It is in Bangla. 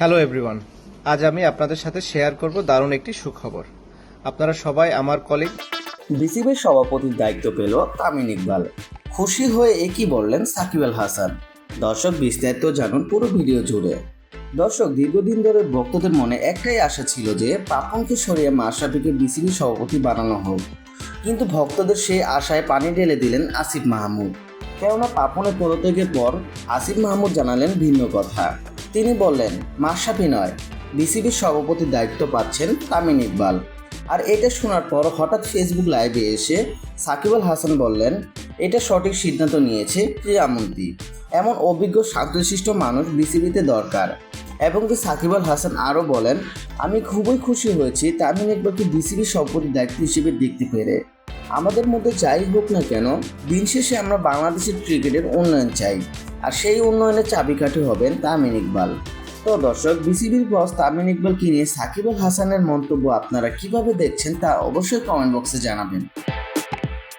হ্যালো এভরিওয়ান আজ আমি আপনাদের সাথে শেয়ার করব দারুণ একটি সুখবর। আপনারা সবাই আমার কলিগ বিসিবির সভাপতির দায়িত্ব পেল তামিন ইকবাল। খুশি হয়ে একই বললেন সাকিব আল হাসান। দর্শক বিস্তারিত জানুন পুরো ভিডিও জুড়ে। দর্শক, দীর্ঘদিন ধরে ভক্তদের মনে একটাই আশা ছিল যে পাপনকে সরিয়ে মাশরাফিকে বিসিবি সভাপতি বানানো হোক। কিন্তু ভক্তদের সেই আশায় পানি ঢেলে দিলেন আসিফ মাহমুদ। কেননা পাপনের পদত্যাগের পর আসিফ মাহমুদ জানালেন ভিন্ন কথা। তিনি বললেন, মাশরাফি নয়, বিসিবির সভাপতির দায়িত্ব পাচ্ছেন তামিম ইকবাল। আর এটা শোনার পর হঠাৎ ফেসবুক লাইভে এসে সাকিব আল হাসান বললেন, এটা সঠিক সিদ্ধান্ত নিয়েছে ক্রীড়ামন্ত্রী এমন অভিজ্ঞ শান্তশিষ্ট মানুষ বিসিবিতে দরকার। এবং কি সাকিব আল হাসান আরও বলেন, আমি খুবই খুশি হয়েছি তামিম ইকবালকে বিসিবির সভাপতি দায়িত্ব হিসেবে দেখতে পেরে। আমাদের মধ্যে যাই হোক না কেন, দিন শেষে আমরা বাংলাদেশের ক্রিকেটের উন্নয়ন চাই। আর সেই উন্নয়নের চাবিকাঠি হবেন তামিম ইকবাল। তো দর্শক, বিসিবির বস তামিম ইকবালকে নিয়ে সাকিব আল হাসানের মন্তব্য আপনারা কীভাবে দেখছেন তা অবশ্যই কমেন্ট বক্সে জানাবেন।